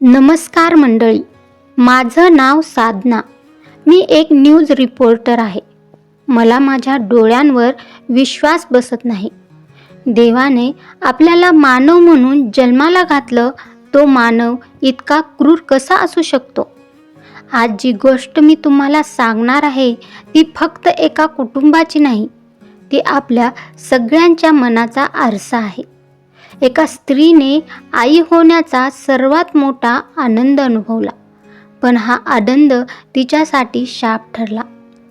नमस्कार मंडळी माझं नाव साधना. मी एक न्यूज रिपोर्टर आहे. मला माझ्या डोळ्यांवर विश्वास बसत नाही. देवाने आपल्याला मानव म्हणून जन्माला घातलं तो मानव इतका क्रूर कसा असू शकतो? आज जी गोष्ट मी तुम्हाला सांगणार आहे ती फक्त एका कुटुंबाची नाही ती आपल्या सगळ्यांच्या मनाचा आरसा आहे. एका स्त्रीने आई होण्याचा सर्वात मोठा आनंद अनुभवला. पण हा आनंद तिच्यासाठी शाप ठरला.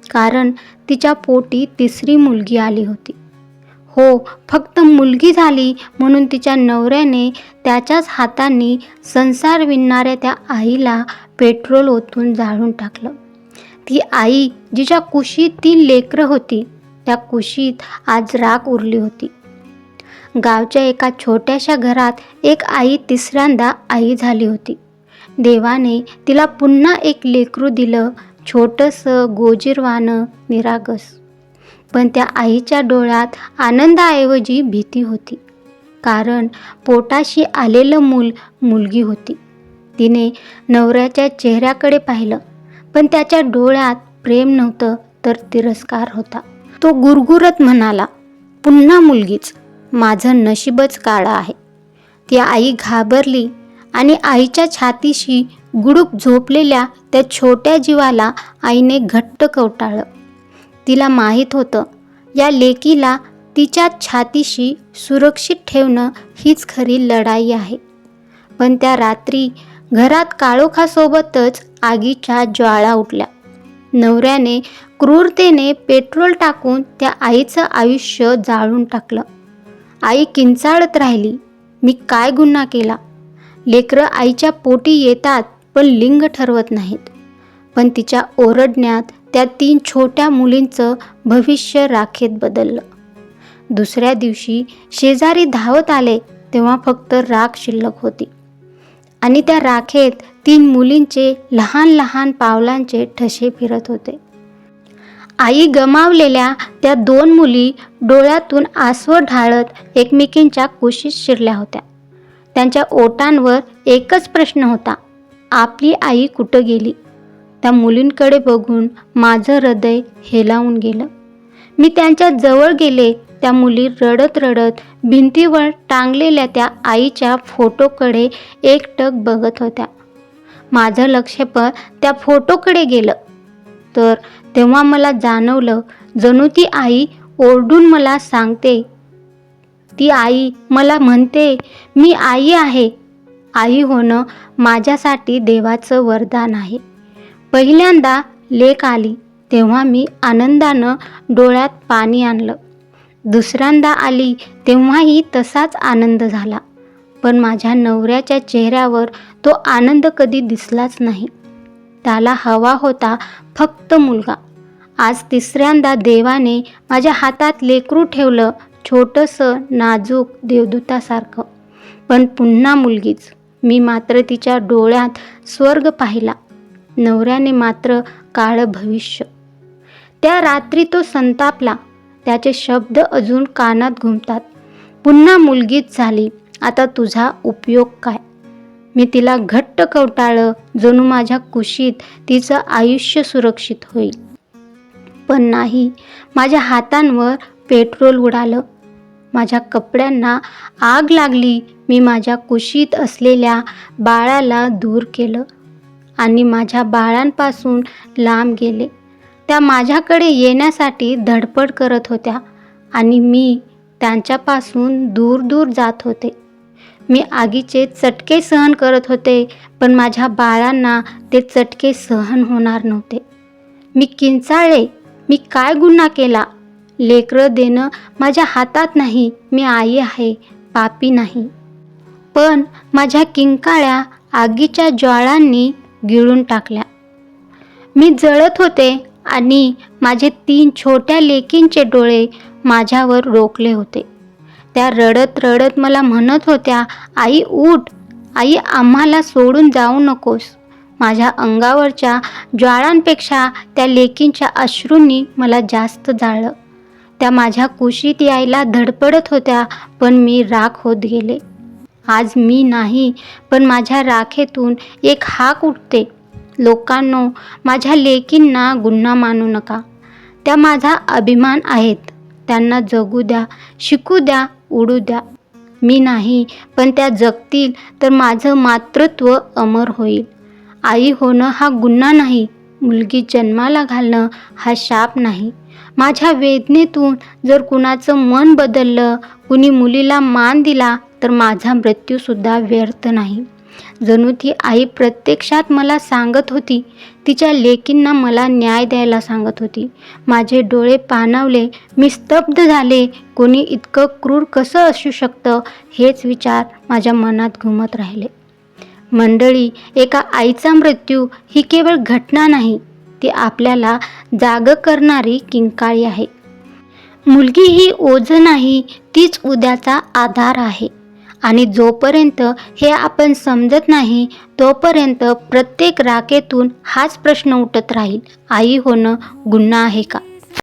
कारण तिच्या पोटी तिसरी मुलगी आली होती. हो फक्त मुलगी झाली म्हणून तिच्या नवऱ्याने त्याच्याच हातांनी संसार विणणाऱ्या त्या आईला पेट्रोल ओतून जाळून टाकलं. ती आई जिच्या कुशीत तीन लेकरं होती त्या कुशीत आज राख उरली होती. गावच्या एका छोट्याशा घरात एक आई तिसऱ्यांदा आई झाली होती. देवाने तिला पुन्हा एक लेकरू दिलं छोटंसं गोजीरवानं निरागस. पण त्या आईच्या डोळ्यात आनंदाऐवजी भीती होती. कारण पोटाशी आलेलं मूल मुलगी होती. तिने नवऱ्याच्या चेहऱ्याकडे पाहिलं पण त्याच्या डोळ्यात प्रेम नव्हतं तर तिरस्कार होता. तो गुरगुरत म्हणाला पुन्हा मुलगीच. माझं नशीबच काळं आहे. ती आई घाबरली आणि आईच्या छातीशी गुडूप झोपलेल्या त्या छोट्या जीवाला आईने घट्ट कवटाळलं. तिला माहीत होतं या लेकीला तिच्या छातीशी सुरक्षित ठेवणं हीच खरी लढाई आहे. पण त्या रात्री घरात काळोखासोबतच आगीच्या ज्वाळा उठल्या. नवऱ्याने क्रूरतेने पेट्रोल टाकून त्या आईचं आयुष्य जाळून टाकलं. आई किंचाळत राहिली. मी काय गुन्हा केला? लेकरं आईच्या पोटी येतात पण लिंग ठरवत नाहीत. पण तिच्या ओरडण्यात त्या तीन छोट्या मुलींचं भविष्य राखेत बदललं. दुसऱ्या दिवशी शेजारी धावत आले तेव्हा फक्त राख शिल्लक होती. आणि त्या राखेत तीन मुलींचे लहान लहान पावलांचे ठसे फिरत होते. आई गमावलेल्या त्या दोन मुली डोळ्यातून आसवं ढाळत एकमेकींच्या कुशीत शिरल्या होत्या. त्यांच्या ओटांवर एकच प्रश्न होता आपली आई कुठं गेली? त्या मुलींकडे बघून माझं हृदय हेलावून गेलं. मी त्यांच्या जवळ गेले त्या मुली रडत रडत भिंतीवर टांगलेल्या त्या आईच्या फोटोकडे एकटक बघत होत्या. माझं लक्ष पण त्या फोटोकडे गेलं. तर तेव्हा मला जाणवलं जणू ती आई ओरडून मला सांगते. ती आई मला म्हणते मी आई आहे. आई होणं माझ्यासाठी देवाचं वरदान आहे. पहिल्यांदा लेक आली तेव्हा मी आनंदानं डोळ्यात पाणी आणलं. दुसऱ्यांदा आली तेव्हाही तसाच आनंद झाला. पण माझ्या नवऱ्याच्या चेहऱ्यावर तो आनंद कधी दिसलाच नाही. त्याला हवा होता फक्त मुलगा. आज तिसऱ्यांदा देवाने माझ्या हातात लेकरू ठेवलं छोटंसं नाजूक देवदूतासारखं. पण पुन्हा मुलगीच. मी मात्र तिच्या डोळ्यात स्वर्ग पाहिला. नवऱ्याने मात्र काळं भविष्य. त्या रात्री तो संतापला. त्याचे शब्द अजून कानात घुमतात. पुन्हा मुलगीच झाली. आता तुझा उपयोग काय? मी तिला घट्ट कवटाळं जणू माझ्या कुशीत तिचं आयुष्य सुरक्षित होईल. पण नाही. माझ्या हातांवर पेट्रोल उडालं माझ्या कपड्यांना आग लागली. मी माझ्या कुशीत असलेल्या बाळाला दूर केलं आणि माझ्या बाळांपासून लांब गेले. त्या माझ्याकडे येण्यासाठी धडपड करत होत्या आणि मी त्यांच्यापासून दूर दूर जात होते. मी आगीचे चटके सहन करत होते पण माझ्या बाळांना ते चटके सहन होणार नव्हते. मी किंचाळे मी काय गुन्हा केला? लेकरं देणं माझ्या हातात नाही. मी आई आहे पापी नाही. पण माझ्या किंकाळ्या आगीच्या ज्वाळांनी गिळून टाकल्या. मी जळत होते आणि माझे तीन छोट्या लेकींचे डोळे माझ्यावर रोखले होते. त्या रडत रडत मला म्हणत होत्या आई उठ. आई आम्हाला सोडून जाऊ नकोस. माझ्या अंगावरच्या ज्वाळांपेक्षा त्या लेकींच्या अश्रूंनी मला जास्त जाळलं. त्या माझ्या कुशीत यायला धडपडत होत्या पण मी राख होत गेले. आज मी नाही पण माझ्या राखेतून एक हाक उठते. लोकांनो माझ्या लेकींना गुन्हा मानू नका. त्या माझा अभिमान आहेत. त्यांना जगू द्या शिकू द्या उडू द्या. मी नाही पण त्या जगतील तर माझं मातृत्व अमर होईल. आई होणं हा गुन्हा नाही. मुलगी जन्माला घालणं हा शाप नाही. माझ्या वेदनेतून जर कुणाचं मन बदललं कुणी मुलीला मान दिला तर माझा मृत्यूसुद्धा व्यर्थ नाही. जणू ती आई प्रत्यक्षात मला सांगत होती. तिच्या लेकींना मला न्याय द्यायला सांगत होती. माझे डोळे पाणावले मी स्तब्ध झाले. कोणी इतकं क्रूर कसं असू शकतं हेच विचार माझ्या मनात घुमत राहिले. मंडळी एका आईचा मृत्यू ही केवळ घटना नाही ती आपल्याला जाग करणारी किंकाळी आहे. मुलगी ही ओझ नाही तीच उद्याचा आधार आहे. आणि जोपर्यंत हे आपण समजत नाही तोपर्यंत प्रत्येक राखेतून हाच प्रश्न उठत राहील. आई होणं गुन्हा आहे का?